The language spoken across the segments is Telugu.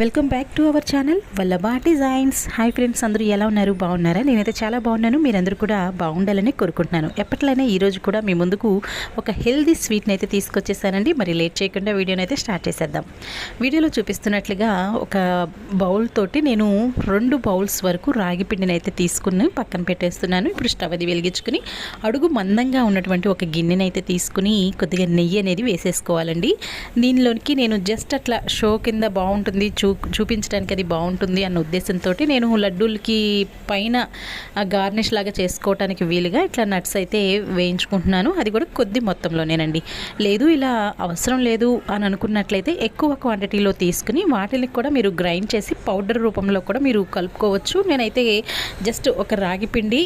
Welcome back to our channel Vallabha designs hi friends అందరూ ఎలా ఉన్నారు? బాగున్నారా? నేనైతే చాలా బాగున్నాను. మీరందరూ కూడా బాగుండాలని కోరుకుంటున్నాను. ఎప్పట్లైనా ఈరోజు కూడా మీ ముందుకు ఒక హెల్దీ స్వీట్ని అయితే తీసుకొచ్చేసానండి. మరి లేట్ చేయకుండా వీడియోని అయితే స్టార్ట్ చేసేద్దాం. వీడియోలో చూపిస్తున్నట్లుగా ఒక బౌల్ తోటి నేను రెండు బౌల్స్ వరకు రాగి పిండిని అయితే తీసుకుని పక్కన పెట్టేస్తున్నాను. ఇప్పుడు స్టవ్ అది వెలిగించుకుని అడుగు మందంగా ఉన్నటువంటి ఒక గిన్నెని అయితే తీసుకుని కొద్దిగా నెయ్యి అనేది వేసేసుకోవాలండి. దీనిలోనికి నేను జస్ట్ అట్లా షో కింద బాగుంటుంది చూ చూపించడానికి అది బాగుంటుంది అన్న ఉద్దేశంతో నేను లడ్డూలకి పైన గార్నిష్ లాగా చేసుకోవడానికి వీలుగా ఇట్లా నట్స్ అయితే వేయించుకుంటున్నాను. అది కూడా కొద్ది మొత్తంలోనేనండి. లేదు ఇలా అవసరం లేదు అని అనుకున్నట్లయితే ఎక్కువ క్వాంటిటీలో తీసుకుని వాటిని కూడా మీరు గ్రైండ్ చేసి పౌడర్ రూపంలో కూడా మీరు కలుపుకోవచ్చు. నేనైతే జస్ట్ ఒక రాగి పిండి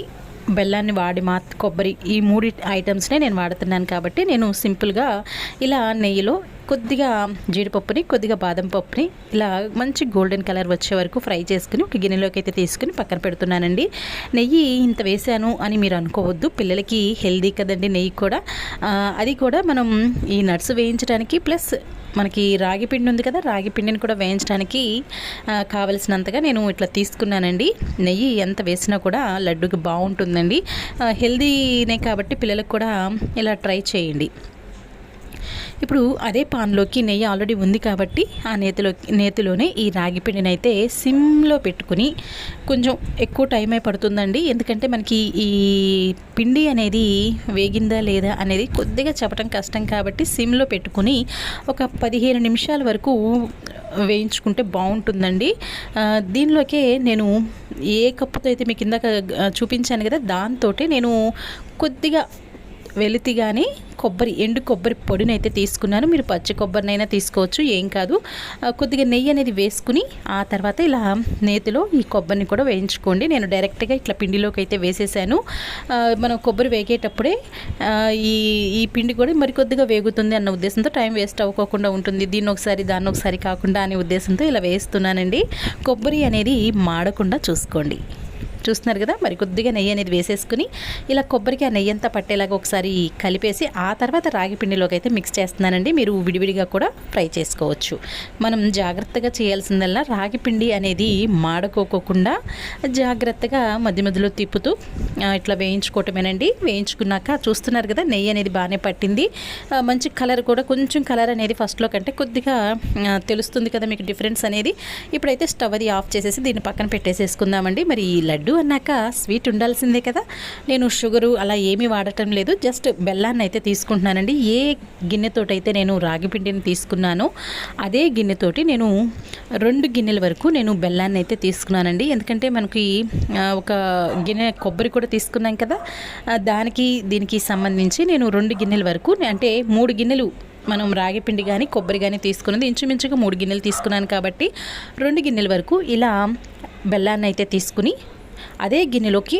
బెల్లాన్ని వాడి మా కొబ్బరి ఈ మూడు ఐటమ్స్నే నేను వాడుతున్నాను కాబట్టి నేను సింపుల్గా ఇలా నెయ్యిలో కొద్దిగా జీడిపప్పుని కొద్దిగా బాదం పప్పుని ఇలా మంచి గోల్డెన్ కలర్ వచ్చే వరకు ఫ్రై చేసుకుని ఒక గిన్నెలోకి అయితే తీసుకుని పక్కన పెడుతున్నానండి. నెయ్యి ఇంత వేసాను అని మీరు అనుకోవద్దు. పిల్లలకి హెల్దీ కదండి నెయ్యి కూడా. అది కూడా మనం ఈ నట్స్ వేయించడానికి ప్లస్ మనకి రాగి పిండి ఉంది కదా రాగి పిండిని కూడా వేయించడానికి కావలసినంతగా నేను ఇట్లా తీసుకున్నానండి. నెయ్యి ఎంత వేసినా కూడా లడ్డుకి బాగుంటుందండి. హెల్దీనే కాబట్టి పిల్లలకు కూడా ఇలా ట్రై చేయండి. ఇప్పుడు అదే పాన్లోకి నెయ్యి ఆల్రెడీ ఉంది కాబట్టి ఆ నేతిలో నేతిలోనే ఈ రాగి పిండిని అయితే సిమ్లో పెట్టుకుని కొంచెం ఎక్కువ టైమే పడుతుందండి. ఎందుకంటే మనకి ఈ పిండి అనేది వేగిందా లేదా అనేది కొద్దిగా చెప్పడం కష్టం కాబట్టి సిమ్లో పెట్టుకుని ఒక పదిహేను నిమిషాల వరకు వేయించుకుంటే బాగుంటుందండి. దీనిలోకే నేను ఏ కప్పుతో అయితే మీకు ఇందాక చూపించాను కదా దాంతో నేను కొద్దిగా వెలితి కానీ కొబ్బరి ఎండు కొబ్బరి పొడిని అయితే తీసుకున్నాను మీరు పచ్చి కొబ్బరినైనా తీసుకోవచ్చు ఏం కాదు. కొద్దిగా నెయ్యి అనేది వేసుకుని ఆ తర్వాత ఇలా నేతిలో ఈ కొబ్బరిని కూడా వేయించుకోండి. నేను డైరెక్ట్గా ఇట్లా పిండిలోకి అయితే వేసేసాను మనం కొబ్బరి వేగేటప్పుడే ఈ ఈ పిండి కూడా మరి కొద్దిగా వేగుతుంది అన్న ఉద్దేశంతో టైం వేస్ట్ అవ్వకోకుండా ఉంటుంది. దీన్ని ఒకసారి దాన్ని ఒకసారి కాకుండా అనే ఉద్దేశంతో ఇలా వేస్తున్నానండి. కొబ్బరి అనేది మాడకుండా చూసుకోండి. చూస్తున్నారు కదా మరి కొద్దిగా నెయ్యి అనేది వేసేసుకుని ఇలా కొబ్బరికి ఆ నెయ్యి అంతా పట్టేలాగా ఒకసారి కలిపేసి ఆ తర్వాత రాగి పిండిలోకి అయితే మిక్స్ చేస్తున్నానండి. మీరు విడివిడిగా కూడా ఫ్రై చేసుకోవచ్చు. మనం జాగ్రత్తగా చేయాల్సిందల్లా రాగి పిండి అనేది మాడుకోకోకుండా జాగ్రత్తగా మధ్య మధ్యలో తిప్పుతూ ఇట్లా వేయించుకోవటమేనండి. వేయించుకున్నాక చూస్తున్నారు కదా నెయ్యి అనేది బాగానే పట్టింది. మంచి కలర్ కూడా కొంచెం కలర్ అనేది ఫస్ట్లో కంటే కొద్దిగా తెలుస్తుంది కదా మీకు డిఫరెన్స్ అనేది. ఇప్పుడైతే స్టవ్ అది ఆఫ్ చేసేసి దీన్ని పక్కన పెట్టేసేసుకుందామండి. మరి ఈ లడ్డు అన్నాక స్వీట్ ఉండాల్సిందే కదా. నేను షుగరు అలా ఏమీ వాడటం లేదు. జస్ట్ బెల్లాన్ని అయితే తీసుకుంటున్నానండి. ఏ గిన్నెతోటైతే నేను రాగి పిండిని తీసుకున్నానో అదే గిన్నెతోటి నేను రెండు గిన్నెల వరకు నేను బెల్లాన్ని అయితే తీసుకున్నానండి. ఎందుకంటే మనకి ఒక గిన్నె కొబ్బరి కూడా తీసుకున్నాం కదా. దానికి దీనికి సంబంధించి నేను రెండు గిన్నెల వరకు అంటే మూడు గిన్నెలు మనం రాగి పిండి కానీ కొబ్బరి కానీ తీసుకున్నది. ఇంచుమించుగా మూడు గిన్నెలు తీసుకున్నాను కాబట్టి రెండు గిన్నెల వరకు ఇలా బెల్లాన్ని అయితే తీసుకుని అదే గిన్నెలోకి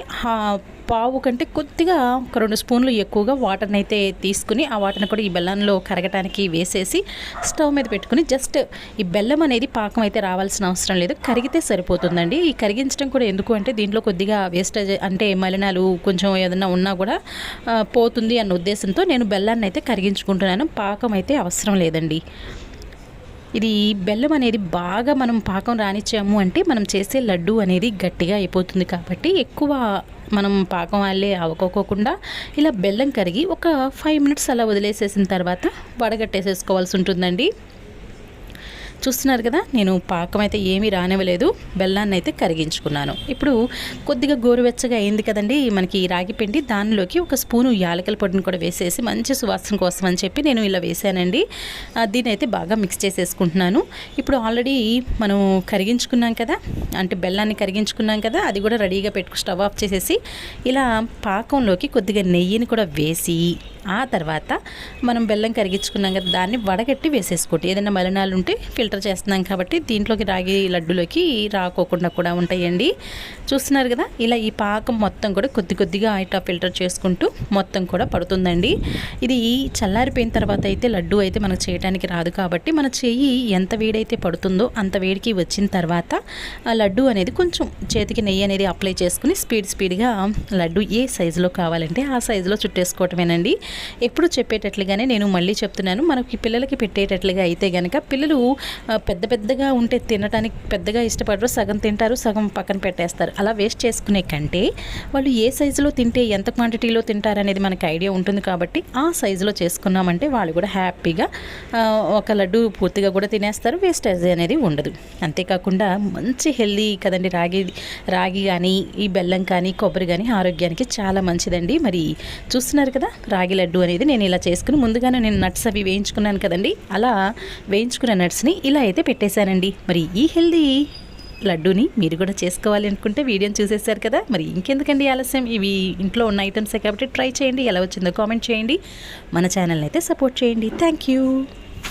పావు కంటే కొద్దిగా ఒక రెండు స్పూన్లు ఎక్కువగా వాటర్ని అయితే తీసుకుని ఆ వాటర్ని కూడా ఈ బెల్లంలో కరగటానికి వేసేసి స్టవ్ మీద పెట్టుకుని జస్ట్ ఈ బెల్లం అనేది పాకం అయితే రావాల్సిన అవసరం లేదు. కరిగితే సరిపోతుందండి. ఈ కరిగించడం కూడా ఎందుకు అంటే దీంట్లో కొద్దిగా వేస్టేజ్ అంటే మలినాలు కొంచెం ఏదైనా ఉన్నా కూడా పోతుంది అన్న ఉద్దేశంతో నేను బెల్లాన్ని అయితే కరిగించుకుంటున్నాను. పాకం అయితే అవసరం లేదండి. ఇది బెల్లం అనేది బాగా మనం పాకం రానిచ్చాము అంటే మనం చేసే లడ్డు అనేది గట్టిగా అయిపోతుంది కాబట్టి ఎక్కువ మనం పాకం వాళ్ళే అవకోకుండా ఇలా బెల్లం కరిగి ఒక ఫైవ్ మినిట్స్ అలా వదిలేసేసిన తర్వాత వడగట్టేసేసుకోవాల్సి ఉంటుందండి. చూస్తున్నారు కదా నేను పాకం అయితే ఏమీ రానివ్వలేదు బెల్లాన్ని అయితే కరిగించుకున్నాను. ఇప్పుడు కొద్దిగా గోరువెచ్చగా అయింది కదండి మనకి రాగి పిండి. దానిలోకి ఒక స్పూను యాలకల పొడిని కూడా వేసేసి మంచి సువాసన కోసం అని చెప్పి నేను ఇలా వేసానండి దీని అయితే బాగా మిక్స్ చేసేసుకుంటున్నాను. ఇప్పుడు ఆల్రెడీ మనం కరిగించుకున్నాం కదా అంటే బెల్లాన్ని కరిగించుకున్నాం కదా అది కూడా రెడీగా పెట్టుకు స్టవ్ ఆఫ్ చేసేసి ఇలా పాకంలోకి కొద్దిగా నెయ్యిని కూడా వేసి ఆ తర్వాత మనం బెల్లం కరిగించుకున్నాం కదా దాన్ని వడగట్టి వేసేసుకోండి. ఏదైనా మలినాలు ఉంటే ఫిల్టర్ చేస్తున్నాం కాబట్టి దీంట్లోకి రాగి లడ్డులోకి రాకోకుండా కూడా ఉంటాయండి. చూస్తున్నారు కదా ఇలా ఈ పాకం మొత్తం కూడా కొద్ది కొద్దిగా ఇట్లా ఫిల్టర్ చేసుకుంటూ మొత్తం కూడా పడుతుందండి. ఇది చల్లారిపోయిన తర్వాత అయితే లడ్డు అయితే మనకు చేయడానికి రాదు కాబట్టి మన చేయి ఎంత వేడైతే పడుతుందో అంత వేడికి వచ్చిన తర్వాత ఆ లడ్డు అనేది కొంచెం చేతికి నెయ్యి అనేది అప్లై చేసుకుని స్పీడ్ స్పీడ్గా లడ్డు ఏ సైజులో కావాలంటే ఆ సైజులో చుట్టేసుకోవటమేనండి. ఎప్పుడు చెప్పేటట్లుగానే నేను మళ్ళీ చెప్తున్నాను. మనకి పిల్లలకి పెట్టేటట్లుగా అయితే కనుక పిల్లలు పెద్ద పెద్దగా ఉంటే తినడానికి పెద్దగా ఇష్టపడరు. సగం తింటారు సగం పక్కన పెట్టేస్తారు. అలా వేస్ట్ చేసుకునే కంటే వాళ్ళు ఏ సైజులో తింటే ఎంత క్వాంటిటీలో తింటారనేది మనకి ఐడియా ఉంటుంది కాబట్టి ఆ సైజులో చేసుకున్నామంటే వాళ్ళు కూడా హ్యాపీగా ఒక లడ్డు పూర్తిగా కూడా తినేస్తారు. వేస్టేజ్ అనేది ఉండదు. అంతేకాకుండా మంచి హెల్దీ కదండి రాగి రాగి కానీ ఈ బెల్లం కానీ కొబ్బరి కానీ ఆరోగ్యానికి చాలా మంచిదండి. మరి చూస్తున్నారు కదా రాగి లడ్డు అనేది నేను ఇలా చేసుకుని ముందుగానే నేను నట్స్ అవి వేయించుకున్నాను కదండి. అలా వేయించుకున్న నట్స్ని ఇలా అయితే పెట్టేశానండి. మరి ఈ హెల్దీ లడ్డూని మీరు కూడా చేసుకోవాలి అనుకుంటే వీడియోని చూసేశారు కదా. మరి ఇంకెందుకండి ఆలస్యం? ఇవి ఇంట్లో ఉన్న ఐటమ్సే కాబట్టి ట్రై చేయండి. ఎలా వచ్చిందో కామెంట్ చేయండి. మన ఛానల్ని అయితే సపోర్ట్ చేయండి. Thank you